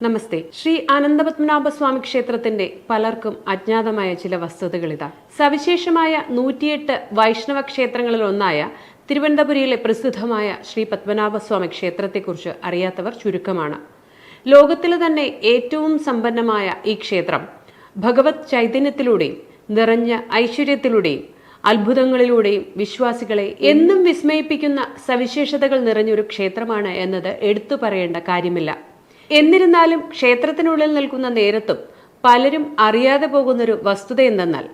നമസ്തേ. ശ്രീ അനന്തപത്മനാഭ സ്വാമി ക്ഷേത്രത്തിന്റെ പലർക്കും അജ്ഞാതമായ ചില വസ്തുതകൾ ഇതാ. സവിശേഷമായ നൂറ്റിയെട്ട് വൈഷ്ണവ ക്ഷേത്രങ്ങളിൽ ഒന്നായ തിരുവനന്തപുരയിലെ പ്രസിദ്ധമായ ശ്രീ പത്മനാഭസ്വാമി ക്ഷേത്രത്തെക്കുറിച്ച് അറിയാത്തവർ ചുരുക്കമാണ്. ലോകത്തിലെ തന്നെ ഏറ്റവും സമ്പന്നമായ ഈ ക്ഷേത്രം ഭഗവത് ചൈതന്യത്തിലൂടെയും നിറഞ്ഞ ഐശ്വര്യത്തിലൂടെയും അത്ഭുതങ്ങളിലൂടെയും വിശ്വാസികളെ എന്നും വിസ്മയിപ്പിക്കുന്ന സവിശേഷതകൾ നിറഞ്ഞൊരു ക്ഷേത്രമാണ് എന്നത് എടുത്തു പറയേണ്ട കാര്യമില്ല. എന്നിരുന്നാലും ക്ഷേത്രത്തിനുള്ളിൽ നിൽക്കുന്ന നേരത്തും പലരും അറിയാതെ പോകുന്നൊരു വസ്തുത എന്തെന്നാൽ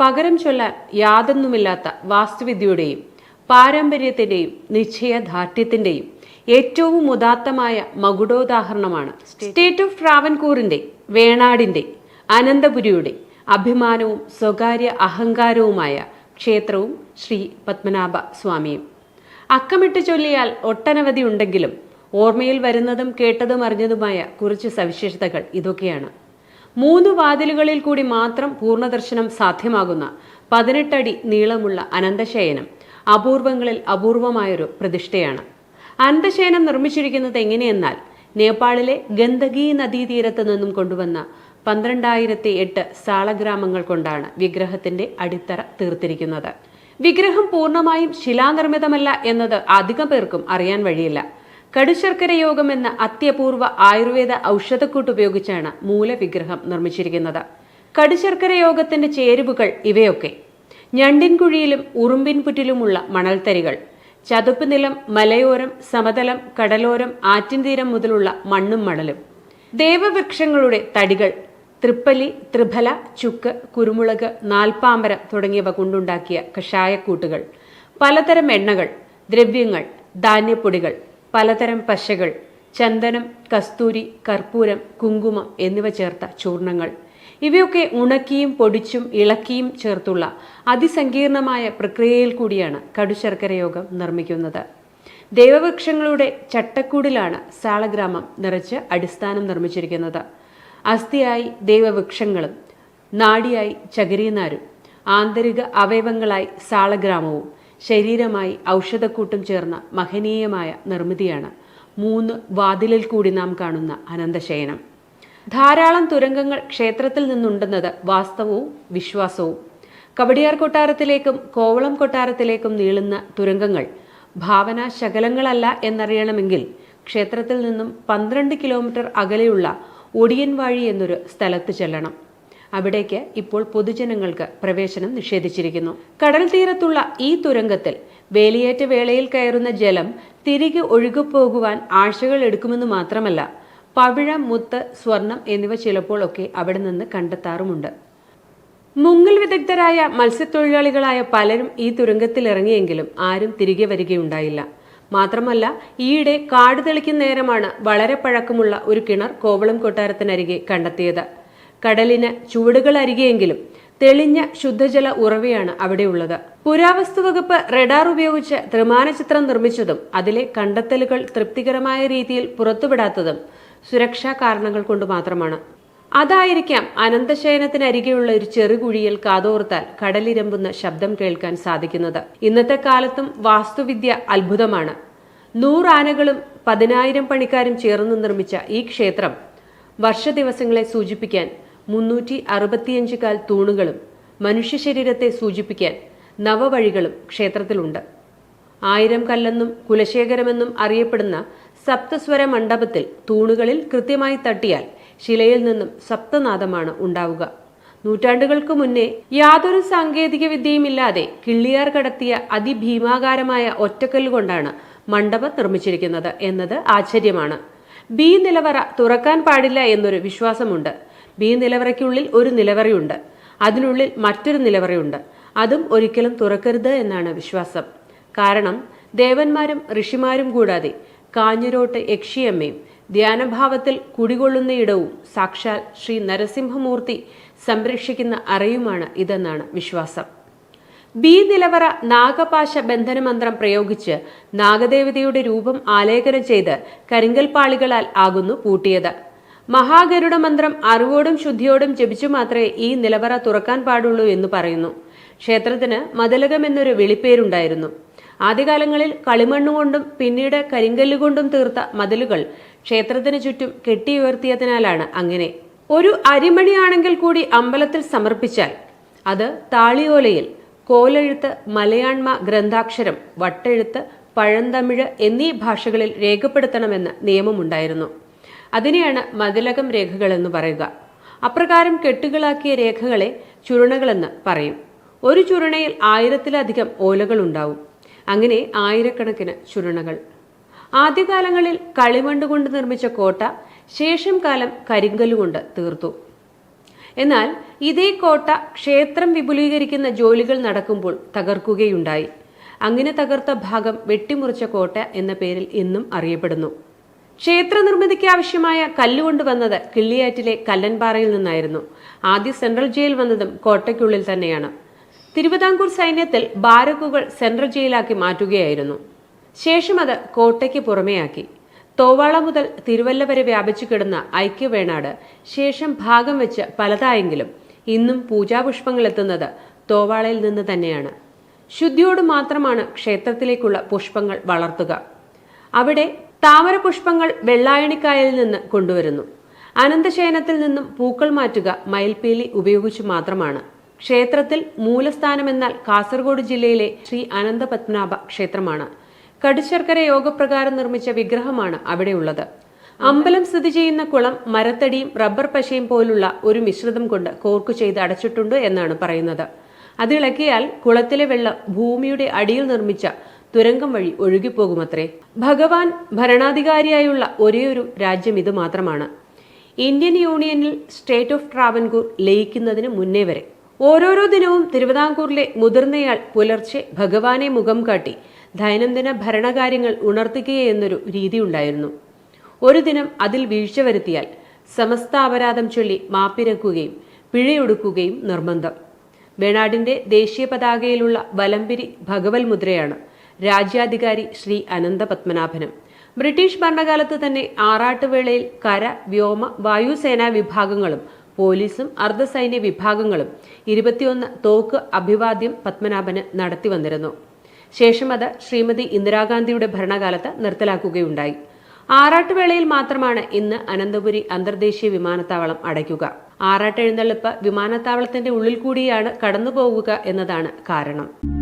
പകരം ചൊല്ലാൻ യാതൊന്നുമില്ലാത്ത വാസ്തുവിദ്യയുടെയും പാരമ്പര്യത്തിന്റെയും നിശ്ചയദാർഢ്യത്തിന്റെയും ഏറ്റവും ഉദാത്തമായ മകുടോദാഹരണമാണ് സ്റ്റേറ്റ് ഓഫ് ട്രാവൻകൂറിന്റെ വേണാടിന്റെ അനന്തപുരിയുടെ അഭിമാനവും സ്വകാര്യ അഹങ്കാരവുമായ ക്ഷേത്രവും ശ്രീ പത്മനാഭ സ്വാമിയും. അക്കമിട്ട് ചൊല്ലിയാൽ ഒട്ടനവധി ഉണ്ടെങ്കിലും ഓർമ്മയിൽ വരുന്നതും കേട്ടതും അറിഞ്ഞതുമായ കുറച്ച് സവിശേഷതകൾ ഇതൊക്കെയാണ്. മൂന്ന് വാതിലുകളിൽ കൂടി മാത്രം പൂർണദർശനം സാധ്യമാകുന്ന പതിനെട്ടടി നീളമുള്ള അനന്തശയനം അപൂർവങ്ങളിൽ അപൂർവമായൊരു പ്രതിഷ്ഠയാണ്. അനന്തശയനം നിർമ്മിച്ചിരിക്കുന്നത് എങ്ങനെയെന്നാൽ നേപ്പാളിലെ ഗന്ദകി നദീതീരത്ത് നിന്നും കൊണ്ടുവന്ന പന്ത്രണ്ടായിരത്തി എട്ട് സാളഗ്രാമങ്ങൾ കൊണ്ടാണ് വിഗ്രഹത്തിന്റെ അടിത്തറ തീർത്തിരിക്കുന്നത്. വിഗ്രഹം പൂർണമായും ശിലാനിർമ്മിതമല്ല എന്നത് അധികം പേർക്കും അറിയാൻ വഴിയില്ല. കടുശർക്കര യോഗം എന്ന അത്യപൂർവ ആയുർവേദ ഔഷധക്കൂട്ട് ഉപയോഗിച്ചാണ് മൂലവിഗ്രഹം നിർമ്മിച്ചിരിക്കുന്നത്. കടുശർക്കര യോഗത്തിന്റെ ചേരുവകൾ ഇവയൊക്കെ. ഞണ്ടിൻകുഴിയിലും ഉറുമ്പിൻപുറ്റിലുമുള്ള മണൽത്തരികൾ. ചതുപ്പ് നിലം മലയോരം സമതലം കടലോരം ആറ്റിൻതീരം മുതലുള്ള മണ്ണും മണലും. ദേവവൃക്ഷങ്ങളുടെ തടികൾ തൃപ്പലി ത്രിഫല ചുക്ക് കുരുമുളക് നാൽപ്പാമ്പരം തുടങ്ങിയവ കൊണ്ടുണ്ടാക്കിയ കഷായക്കൂട്ടുകൾ. പലതരം എണ്ണകൾ ദ്രവ്യങ്ങൾ ധാന്യപ്പൊടികൾ പലതരം പശകൾ ചന്ദനം കസ്തൂരി കർപ്പൂരം കുങ്കുമം എന്നിവ ചേർത്ത ചൂർണങ്ങൾ. ഇവയൊക്കെ ഉണക്കിയും പൊടിച്ചും ഇളക്കിയും ചേർത്തുള്ള അതിസങ്കീർണമായ പ്രക്രിയയിൽ കൂടിയാണ് കടുശർക്കര യോഗം നിർമ്മിക്കുന്നത്. ദേവവൃക്ഷങ്ങളുടെ ചട്ടക്കൂടിലാണ് സാളഗ്രാമം നിറച്ച് അടിസ്ഥാനം നിർമ്മിച്ചിരിക്കുന്നത്. അസ്ഥിയായി ദേവവൃക്ഷങ്ങളും നാടിയായി ചകിരീനാരും ആന്തരിക അവയവങ്ങളായി സാളഗ്രാമവും ശരീരമായി ഔഷധക്കൂട്ടും ചേർന്ന മഹനീയമായ നിർമ്മിതിയാണ് മൂന്ന് വാതിലിൽ കൂടി നാം കാണുന്ന അനന്തശയനം. ധാരാളം തുരങ്കങ്ങൾ ക്ഷേത്രത്തിൽ നിന്നുണ്ടെന്നത് വാസ്തവവും വിശ്വാസവും. കവടിയാർ കൊട്ടാരത്തിലേക്കും കോവളം കൊട്ടാരത്തിലേക്കും നീളുന്ന തുരങ്കങ്ങൾ ഭാവന ശകലങ്ങളല്ല എന്നറിയണമെങ്കിൽ ക്ഷേത്രത്തിൽ നിന്നും പന്ത്രണ്ട് കിലോമീറ്റർ അകലെയുള്ള ഒടിയൻവാഴി എന്നൊരു സ്ഥലത്ത് ചെല്ലണം. അവിടേക്ക് ഇപ്പോൾ പൊതുജനങ്ങൾക്ക് പ്രവേശനം നിഷേധിച്ചിരിക്കുന്നു. കടൽ തീരത്തുള്ള ഈ തുരങ്കത്തിൽ വേലിയേറ്റ വേളയിൽ കയറുന്ന ജലം തിരികെ ഒഴുകിപ്പോകുവാൻ ആഴ്ചകൾ എടുക്കുമെന്ന് മാത്രമല്ല പവിഴ മുത്ത് സ്വർണം എന്നിവ ചിലപ്പോൾ ഒക്കെ അവിടെ നിന്ന് കണ്ടെത്താറുമുണ്ട്. മുങ്ങൽ വിദഗ്ധരായ മത്സ്യത്തൊഴിലാളികളായ പലരും ഈ തുരങ്കത്തിൽ ഇറങ്ങിയെങ്കിലും ആരും തിരികെ വരികയുണ്ടായില്ല. മാത്രമല്ല ഈയിടെ കാട് തെളിക്കുന്ന നേരമാണ് വളരെ പഴക്കമുള്ള ഒരു കിണർ കോവളം കൊട്ടാരത്തിനരികെ കണ്ടെത്തിയത്. കടലിന് ചുവടുകൾ അരികെയെങ്കിലും തെളിഞ്ഞ ശുദ്ധജല ഉറവയാണ് അവിടെയുള്ളത്. പുരാവസ്തു വകുപ്പ് റഡാർ ഉപയോഗിച്ച് ത്രിമാന ചിത്രം നിർമ്മിച്ചതും അതിലെ കണ്ടെത്തലുകൾ തൃപ്തികരമായ രീതിയിൽ പുറത്തുവിടാത്തതും സുരക്ഷാ കാരണങ്ങൾ കൊണ്ട് മാത്രമാണ്. അതായിരിക്കാം അനന്തശയനത്തിനരികെയുള്ള ഒരു ചെറുകുഴിയിൽ കാതോർത്താൽ കടലിരമ്പുന്ന ശബ്ദം കേൾക്കാൻ സാധിക്കുന്നത്. ഇന്നത്തെ കാലത്തും വാസ്തുവിദ്യ അത്ഭുതമാണ്. നൂറാനകളും പതിനായിരം പണിക്കാരും ചേർന്ന് നിർമ്മിച്ച ഈ ക്ഷേത്രം വർഷ ദിവസങ്ങളെ സൂചിപ്പിക്കാൻ മുന്നൂറ്റി അറുപത്തിയഞ്ച് കാൽ തൂണുകളും മനുഷ്യ ശരീരത്തെ സൂചിപ്പിക്കാൻ നവവഴികളും ക്ഷേത്രത്തിലുണ്ട്. ആയിരം കല്ലെന്നും കുലശേഖരമെന്നും അറിയപ്പെടുന്ന സപ്തസ്വര മണ്ഡപത്തിൽ തൂണുകളിൽ കൃത്യമായി തട്ടിയാൽ ശിലയിൽ നിന്നും സപ്തനാദമാണ് ഉണ്ടാവുക. നൂറ്റാണ്ടുകൾക്ക് മുന്നേ യാതൊരു സാങ്കേതിക വിദ്യയുമില്ലാതെ കിള്ളിയാർ കടത്തിയ അതിഭീമാകാരമായ ഒറ്റക്കല്ലുകൊണ്ടാണ് മണ്ഡപം നിർമ്മിച്ചിരിക്കുന്നത് എന്നത് ആശ്ചര്യമാണ്. ബി നിലവറ തുറക്കാൻ പാടില്ല എന്നൊരു വിശ്വാസമുണ്ട്. ബി നിലവറയ്ക്കുള്ളിൽ ഒരു നിലവറയുണ്ട്. അതിനുള്ളിൽ മറ്റൊരു നിലവറയുണ്ട്. അതും ഒരിക്കലും തുറക്കരുത് എന്നാണ് വിശ്വാസം. കാരണം ദേവന്മാരും ഋഷിമാരും കൂടാതെ കാഞ്ഞിരോട്ട് യക്ഷിയമ്മയും ധ്യാനഭാവത്തിൽ കുടികൊള്ളുന്ന ഇടവും സാക്ഷാൽ ശ്രീ നരസിംഹമൂർത്തി സംരക്ഷിക്കുന്ന അറയുമാണ് ഇതെന്നാണ് വിശ്വാസം. ബി നിലവറ നാഗപാശ ബന്ധനമന്ത്രം പ്രയോഗിച്ച് നാഗദേവതയുടെ രൂപം ആലേഖനം ചെയ്ത് കരിങ്കൽപ്പാളികളാൽ ആകുന്നു പൂട്ടിയത്. മഹാഗരുഡ മന്ത്രം അറിവോടും ശുദ്ധിയോടും ജപിച്ചു മാത്രമേ ഈ നിലവറ തുറക്കാൻ പാടുള്ളൂ എന്ന് പറയുന്നു. ക്ഷേത്രത്തിന് മതിലകം എന്നൊരു വിളിപ്പേരുണ്ടായിരുന്നു. ആദ്യകാലങ്ങളിൽ കളിമണ്ണുകൊണ്ടും പിന്നീട് കരിങ്കല്ലുകൊണ്ടും തീർത്ത മതിലുകൾ ക്ഷേത്രത്തിന് ചുറ്റും കെട്ടിയുയർത്തിയതിനാലാണ് അങ്ങനെ. ഒരു അരിമണിയാണെങ്കിൽ കൂടി അമ്പലത്തിൽ സമർപ്പിച്ചാൽ അത് താളിയോലയിൽ കോലെഴുത്ത് മലയാൺമ ഗ്രന്ഥാക്ഷരം വട്ടെഴുത്ത് പഴന്തമിഴ് എന്നീ ഭാഷകളിൽ രേഖപ്പെടുത്തണമെന്ന് നിയമമുണ്ടായിരുന്നു. അതിനെയാണ് മതിലകം രേഖകൾ എന്ന് പറയുക. അപ്രകാരം കെട്ടുകളാക്കിയ രേഖകളെ ചുരുണകളെന്ന് പറയും. ഒരു ചുരുണയിൽ ആയിരത്തിലധികം ഓലകൾ ഉണ്ടാവും അങ്ങനെ ആയിരക്കണക്കിന് ചുരുണകൾ. ആദ്യകാലങ്ങളിൽ കളിമണ്ണ് കൊണ്ട് നിർമ്മിച്ച കോട്ട ശേഷം കാലം കരിങ്കല്ലുകൊണ്ട് തീർത്തു. എന്നാൽ ഇതേ കോട്ട ക്ഷേത്രം വിപുലീകരിക്കുന്ന ജോലികൾ നടക്കുമ്പോൾ തകർക്കുകയുണ്ടായി. അങ്ങനെ തകർത്ത ഭാഗം വെട്ടിമുറിച്ച കോട്ട എന്ന പേരിൽ ഇന്നും അറിയപ്പെടുന്നു. ക്ഷേത്ര നിർമ്മിതിക്ക് ആവശ്യമായ കല്ലുകൊണ്ട് വന്നത് കിള്ളിയാറ്റിലെ കല്ലൻപാറയിൽ നിന്നായിരുന്നു. ആദ്യ സെൻട്രൽ ജയിൽ വന്നതും കോട്ടയ്ക്കുള്ളിൽ തന്നെയാണ്. തിരുവിതാംകൂർ സൈന്യത്തിൽ ബാരക്കുകൾ സെൻട്രൽ ജയിലാക്കി മാറ്റുകയായിരുന്നു. ശേഷം അത് കോട്ടയ്ക്ക് പുറമെയാക്കി. തോവാള മുതൽ തിരുവല്ല വരെ വ്യാപിച്ചു കിടന്ന ഐക്യവേണാട് ശേഷം ഭാഗം വെച്ച് പലതായെങ്കിലും ഇന്നും പൂജാപുഷ്പങ്ങൾ എത്തുന്നത് തോവാളയിൽ നിന്ന് തന്നെയാണ്. ശുദ്ധിയോട് മാത്രമാണ് ക്ഷേത്രത്തിലേക്കുള്ള പുഷ്പങ്ങൾ വളർത്തുക. അവിടെ താമര പുഷ്പങ്ങൾ വെള്ളായണിക്കായലിൽ നിന്ന് കൊണ്ടുവരുന്നു. അനന്തശയനത്തിൽ നിന്നും പൂക്കൾ മാറ്റുക മയിൽപീലി ഉപയോഗിച്ചു മാത്രമാണ്. ക്ഷേത്രത്തിൽ മൂലസ്ഥാനമെന്നാൽ കാസർഗോഡ് ജില്ലയിലെ ശ്രീ അനന്തപത്മനാഭ ക്ഷേത്രമാണ്. കടുശർക്കര യോഗപ്രകാരം നിർമ്മിച്ച വിഗ്രഹമാണ് അവിടെയുള്ളത്. അമ്പലം സ്ഥിതി ചെയ്യുന്ന കുളം മരത്തടിയും റബ്ബർ പശയും പോലുള്ള ഒരു മിശ്രിതം കൊണ്ട് കോർക്കു ചെയ്ത് അടച്ചിട്ടുണ്ട് എന്നാണ് പറയുന്നത്. അതിളക്കിയാൽ കുളത്തിലെ വെള്ളം ഭൂമിയുടെ അടിയിൽ നിർമ്മിച്ച തുരങ്കം വഴി ഒഴുകിപ്പോകുമത്രേ. ഭഗവാൻ ഭരണാധികാരിയായുള്ള ഒരേയൊരു രാജ്യം ഇത് മാത്രമാണ്. ഇന്ത്യൻ യൂണിയനിൽ സ്റ്റേറ്റ് ഓഫ് ട്രാവൻകൂർ ലയിക്കുന്നതിന് മുന്നേ വരെ. ഓരോരോ ദിനവും തിരുവിതാംകൂറിലെ മുതിർന്നയാൾ പുലർച്ചെ ഭഗവാനെ മുഖം കാട്ടി ദൈനംദിന ഭരണകാര്യങ്ങൾ ഉണർത്തുകയെന്നൊരു രീതിയുണ്ടായിരുന്നു ഒരു ദിനം അതിൽ വീഴ്ച വരുത്തിയാൽ സമസ്ത അപരാധം ചൊല്ലി മാപ്പിരക്കുകയും പിഴയൊടുക്കുകയും നിർബന്ധം. വേണാടിന്റെ ദേശീയ പതാകയിലുള്ള വലംപിരി ഭഗവൽ മുദ്രയാണ് രാജ്യാധികാരി ശ്രീ അനന്ത പത്മനാഭനും. ബ്രിട്ടീഷ് ഭരണകാലത്ത് തന്നെ ആറാട്ടുവേളയിൽ കര വ്യോമ വായുസേനാ വിഭാഗങ്ങളും പോലീസും അർദ്ധസൈന്യ വിഭാഗങ്ങളും ഇരുപത്തിയൊന്ന് തോക്ക് അഭിവാദ്യം പത്മനാഭന് നടത്തി വന്നിരുന്നു. ശേഷം അത് ശ്രീമതി ഇന്ദിരാഗാന്ധിയുടെ ഭരണകാലത്ത് നിർത്തലാക്കുകയുണ്ടായി. ആറാട്ടുവേളയിൽ മാത്രമാണ് ഇന്ന് അനന്തപുരി അന്തർദേശീയ വിമാനത്താവളം അടയ്ക്കുക. ആറാട്ട് എഴുന്നള്ളിപ്പ് വിമാനത്താവളത്തിന്റെ ഉള്ളിൽ കൂടിയാണ് കടന്നുപോകുക എന്നതാണ് കാരണം.